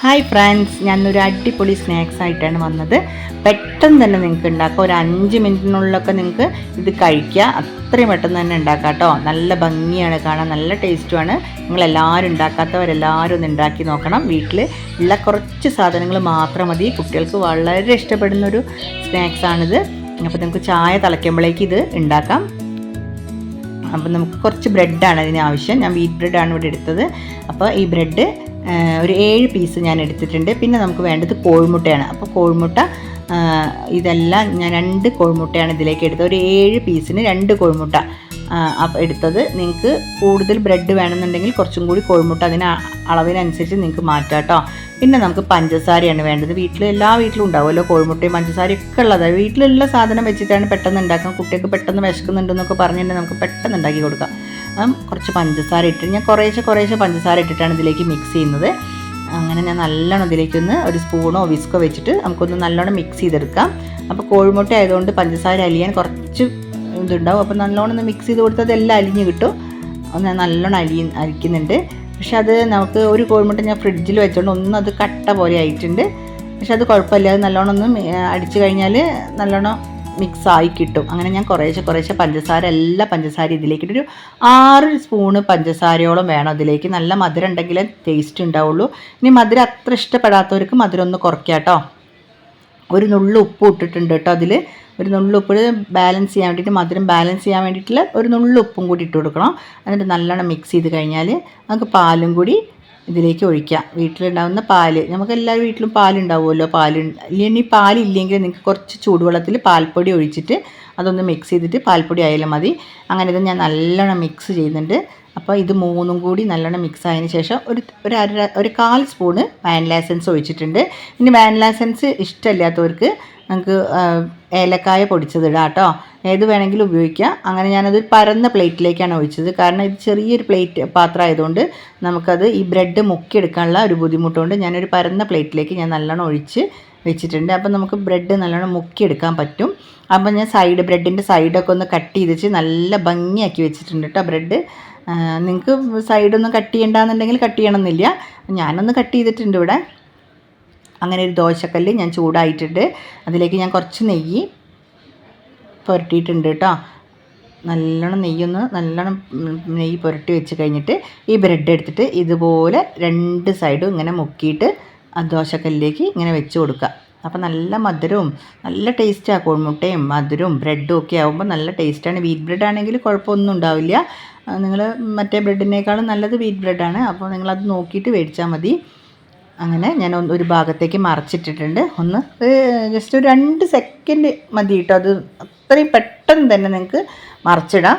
Hi friends ഞാനൊരു അടിപൊളി snacks ആയിട്ടാണ് വന്നത്. പെട്ടെന്ന് തന്നെ നിങ്ങൾക്ക് ഉണ്ടാക്കാം. ഒരു അഞ്ച് മിനിറ്റിനുള്ളിലൊക്കെ നിങ്ങൾക്ക് ഇത് കഴിക്കുക അത്രയും പെട്ടെന്ന് തന്നെ ഉണ്ടാക്കാം കേട്ടോ. നല്ല ഭംഗിയാണ് കാണാൻ നല്ല ടേസ്റ്റുമാണ് നിങ്ങളെല്ലാവരും ഉണ്ടാക്കാത്തവരെല്ലാവരും ഒന്ന് ഉണ്ടാക്കി നോക്കണം. വീട്ടിൽ ഉള്ള കുറച്ച് സാധനങ്ങൾ മാത്രം മതി. കുട്ടികൾക്ക് വളരെ ഇഷ്ടപ്പെടുന്നൊരു സ്നാക്സാണിത് അപ്പോൾ നമുക്ക് ചായ തിളയ്ക്കുമ്പോഴേക്ക് ഇത് ഉണ്ടാക്കാം. അപ്പം നമുക്ക് കുറച്ച് ബ്രെഡാണ് അതിന് ആവശ്യം. ഞാൻ വീറ്റ് ബ്രെഡാണ് ഇവിടെ എടുത്തത്. അപ്പോൾ ഈ ബ്രെഡ് ഒരു ഏഴ് പീസ് ഞാൻ എടുത്തിട്ടുണ്ട്. പിന്നെ നമുക്ക് വേണ്ടത് കോഴിമുട്ടയാണ്. അപ്പോൾ കോഴിമുട്ട ഇതെല്ലാം ഞാൻ രണ്ട് കോഴിമുട്ടയാണ് ഇതിലേക്ക് എടുത്തത്. ഒരു ഏഴ് പീസിന് രണ്ട് കോഴിമുട്ട എടുത്തത്. നിങ്ങൾക്ക് കൂടുതൽ ബ്രെഡ് വേണമെന്നുണ്ടെങ്കിൽ കുറച്ചും കൂടി കോഴിമുട്ട അതിന് അളവിനനുസരിച്ച് നിങ്ങൾക്ക് മാറ്റാം കേട്ടോ പിന്നെ നമുക്ക് പഞ്ചസാരയാണ് വേണ്ടത്. വീട്ടിൽ എല്ലാ വീട്ടിലും ഉണ്ടാവുമല്ലോ കോഴിമുട്ടയും പഞ്ചസാരയും ഒക്കെ ഉള്ളത്. വീട്ടിലുള്ള സാധനം വെച്ചിട്ടാണ് പെട്ടെന്ന് ഉണ്ടാക്കാം കുട്ടികൾക്ക് പെട്ടെന്ന് വിശക്കുന്നുണ്ടെന്നൊക്കെ പറഞ്ഞിട്ടുണ്ടെങ്കിൽ നമുക്ക് പെട്ടെന്ന് ഉണ്ടാക്കി കൊടുക്കാം. കുറച്ച് പഞ്ചസാര ഇട്ട് ഞാൻ കുറേശ്ശെ കുറേശ്ശെ പഞ്ചസാര ഇട്ടിട്ടാണ് ഇതിലേക്ക് മിക്സ് ചെയ്യുന്നത്. അങ്ങനെ ഞാൻ നല്ലോണം ഇതിലേക്കൊന്ന് ഒരു സ്പൂണോ വിസ്കോ വെച്ചിട്ട് നമുക്കൊന്ന് നല്ലോണം മിക്സ് ചെയ്തെടുക്കാം. അപ്പോൾ കോഴിമുട്ട ആയതുകൊണ്ട് പഞ്ചസാര അലിയാൻ കുറച്ച് ഇതുണ്ടാവും. അപ്പോൾ നല്ലോണം ഒന്ന് മിക്സ് ചെയ്ത് കൊടുത്താൽ അതെല്ലാം അലിഞ്ഞ് കിട്ടും. ഞാൻ നല്ലോണം അലി അരിക്കുന്നുണ്ട് പക്ഷെ അത് നമുക്ക് ഒരു കോഴിമുട്ട ഞാൻ ഫ്രിഡ്ജിൽ വെച്ചോണ്ട് ഒന്നും അത് കട്ട പോലെ ആയിട്ടുണ്ട്. പക്ഷെ അത് കുഴപ്പമില്ല. അത് നല്ലോണം ഒന്ന് അടിച്ചു കഴിഞ്ഞാൽ നല്ലോണം മിക്സ് ആയി കിട്ടും. അങ്ങനെ ഞാൻ കുറേശ്ശെ കുറേശ്ശെ പഞ്ചസാര എല്ലാ പഞ്ചസാര ഇതിലേക്ക് ഇട്ടൊരു ആറ് സ്പൂണ് പഞ്ചസാരയോളം വേണം അതിലേക്ക്. നല്ല മധുരം ഉണ്ടെങ്കിലേ ടേസ്റ്റ് ഉണ്ടാവുള്ളൂ. ഇനി മധുരം അത്ര ഇഷ്ടപ്പെടാത്തവർക്ക് മധുരം ഒന്ന് കുറയ്ക്കാം കേട്ടോ ഒരു നുള്ളു ഉപ്പ് ഇട്ടിട്ടുണ്ട് കേട്ടോ അതിൽ ഒരു നുള്ളു ഉപ്പ് ബാലൻസ് ചെയ്യാൻ വേണ്ടിയിട്ട് മധുരം ബാലൻസ് ചെയ്യാൻ വേണ്ടിയിട്ടുള്ള ഒരു നുള്ളു ഉപ്പും കൂടി ഇട്ട് കൊടുക്കണം. എന്നിട്ട് നല്ലോണം മിക്സ് ചെയ്ത് കഴിഞ്ഞാൽ നമുക്ക് പാലും കൂടി ഇതിലേക്ക് ഒഴിക്കാം. വീട്ടിലുണ്ടാകുന്ന പാൽ. നമുക്ക് എല്ലാ വീട്ടിലും പാലുണ്ടാവുമല്ലോ? പാൽ ഇനി പാലില്ലെങ്കിൽ നിങ്ങൾക്ക് കുറച്ച് ചൂടുവെള്ളത്തിൽ പാൽപ്പൊടി ഒഴിച്ചിട്ട് അതൊന്ന് മിക്സ് ചെയ്തിട്ട് പാൽപ്പൊടി ആയാലും മതി. അങ്ങനെ ഇത് ഞാൻ നല്ലോണം മിക്സ് ചെയ്യുന്നുണ്ട്. അപ്പോൾ ഇത് മൂന്നും കൂടി നല്ലോണം മിക്സ് ആയതിന് ശേഷം ഒരു ഒരു അര ഒരു കാൽ സ്പൂണ് വാനില എസൻസ് ഒഴിച്ചിട്ടുണ്ട്. ഇനി വാനില എസൻസ് ഇഷ്ടമില്ലാത്തവർക്ക് നമുക്ക് ഏലക്കായ പൊടിച്ചതിടാം കേട്ടോ. ഏത് വേണമെങ്കിലും ഉപയോഗിക്കാം. അങ്ങനെ ഞാനത് പരന്ന പ്ലേറ്റിലേക്കാണ് ഒഴിച്ചത്. കാരണം ഇത് ചെറിയൊരു പ്ലേറ്റ് പാത്രം ആയതുകൊണ്ട് നമുക്കത് ഈ ബ്രെഡ് മുക്കിയെടുക്കാനുള്ള ഒരു ബുദ്ധിമുട്ടുകൊണ്ട് ഞാനൊരു പരന്ന പ്ലേറ്റിലേക്ക് ഞാൻ നല്ലോണം ഒഴിച്ച് വെച്ചിട്ടുണ്ട്. അപ്പം നമുക്ക് ബ്രെഡ് നല്ലോണം മുക്കിയെടുക്കാൻ പറ്റും. അപ്പം ഞാൻ സൈഡ് ബ്രെഡിന്റെ സൈഡൊക്കെ ഒന്ന് കട്ട് ചെയ്തിച്ച് നല്ല ഭംഗിയാക്കി വെച്ചിട്ടുണ്ട് കേട്ടോ ബ്രെഡ്. നിങ്ങൾക്ക് സൈഡൊന്നും കട്ട് ചെയ്യണ്ടെന്നുണ്ടെങ്കിൽ കട്ട് ചെയ്യണമെന്നില്ല. ഞാനൊന്ന് കട്ട് ചെയ്തിട്ടുണ്ട് ഇവിടെ. അങ്ങനെ ഒരു ദോശക്കല്ല് ഞാൻ ചൂടായിട്ടുണ്ട്. അതിലേക്ക് ഞാൻ കുറച്ച് നെയ്യ് പുരട്ടിയിട്ടുണ്ട് കേട്ടോ നല്ലോണം നെയ്യൊന്ന് നല്ലോണം നെയ്യ് പുരട്ടി വെച്ച് കഴിഞ്ഞിട്ട് ഈ ബ്രെഡ് എടുത്തിട്ട് ഇതുപോലെ രണ്ട് സൈഡും ഇങ്ങനെ മുക്കിയിട്ട് ആ ദോശക്കല്ലിലേക്ക് ഇങ്ങനെ വെച്ച് കൊടുക്കുക. അപ്പോൾ നല്ല മധുരവും നല്ല ടേസ്റ്റാണ് കോഴിമുട്ടയും മധുരവും ബ്രെഡും ഒക്കെ ആകുമ്പോൾ നല്ല ടേസ്റ്റാണ് വീറ്റ് ബ്രെഡ് ആണെങ്കിൽ കുഴപ്പമൊന്നും ഉണ്ടാവില്ല. നിങ്ങൾ മറ്റേ ബ്രെഡിനേക്കാളും നല്ലത് വീറ്റ് ബ്രെഡാണ് അപ്പോൾ നിങ്ങളത് നോക്കിയിട്ട് മേടിച്ചാൽ മതി. അങ്ങനെ ഞാൻ ഒരു ഭാഗത്തേക്ക് മറച്ചിട്ടിട്ടുണ്ട്. ഒന്ന് ജസ്റ്റ് ഒരു രണ്ട് സെക്കൻഡ് മതി കേട്ടോ. അത് അത്രയും പെട്ടെന്ന് തന്നെ നിങ്ങൾക്ക് മറച്ചിടാം.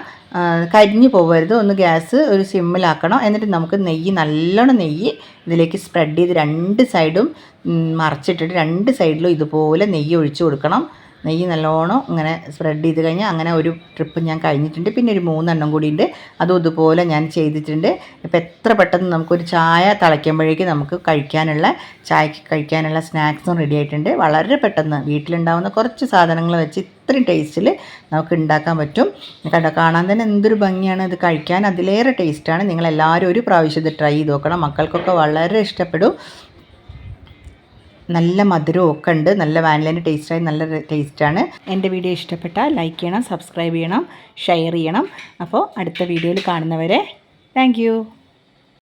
കരിഞ്ഞു പോകരുത് ഒന്ന് ഗ്യാസ് ഒരു സിമ്മിലാക്കണം എന്നിട്ട് നമുക്ക് നെയ്യ് നല്ലോണം നെയ്യ് ഇതിലേക്ക് സ്പ്രെഡ് ചെയ്ത് രണ്ട് സൈഡും മറച്ചിട്ടിട്ട് രണ്ട് സൈഡിലും ഇതുപോലെ നെയ്യ് ഒഴിച്ചു കൊടുക്കണം. നെയ്യ് നല്ലോണം ഇങ്ങനെ സ്പ്രെഡ് ചെയ്ത് കഴിഞ്ഞാൽ അങ്ങനെ ഒരു ട്രിപ്പ് ഞാൻ കഴിഞ്ഞിട്ടുണ്ട്. പിന്നെ ഒരു മൂന്നെണ്ണം കൂടി ഉണ്ട് അതും ഇതുപോലെ ഞാൻ ചെയ്തിട്ടുണ്ട്. ഇപ്പം എത്ര പെട്ടെന്ന് നമുക്കൊരു ചായ തിളയ്ക്കുമ്പോഴേക്ക് നമുക്ക് കഴിക്കാനുള്ള ചായക്ക് കഴിക്കാനുള്ള സ്നാക്സും റെഡി ആയിട്ടുണ്ട്. വളരെ പെട്ടെന്ന് വീട്ടിലുണ്ടാകുന്ന കുറച്ച് സാധനങ്ങൾ വെച്ച് ഇത്രയും ടേസ്റ്റിൽ നമുക്ക് ഉണ്ടാക്കാൻ പറ്റും. കണ്ടോ കാണാൻ തന്നെ എന്തൊരു ഭംഗിയാണ് ഇത് കഴിക്കാൻ. അതിലേറെ ടേസ്റ്റാണ് നിങ്ങളെല്ലാവരും ഒരു പ്രാവശ്യം ഇത് ട്രൈ ചെയ്ത് നോക്കണം. മക്കൾക്കൊക്കെ വളരെ ഇഷ്ടപ്പെടും. നല്ല മധുരവും ഒക്കെ ഉണ്ട്. നല്ല വാനിലേന്റെ ടേസ്റ്റായി നല്ല ടേസ്റ്റാണ് എന്റെ വീഡിയോ ഇഷ്ടപ്പെട്ടാൽ ലൈക്ക് ചെയ്യണം സബ്സ്ക്രൈബ് ചെയ്യണം ഷെയർ ചെയ്യണം. അപ്പോൾ അടുത്ത വീഡിയോയിൽ കാണുന്നവരെ താങ്ക്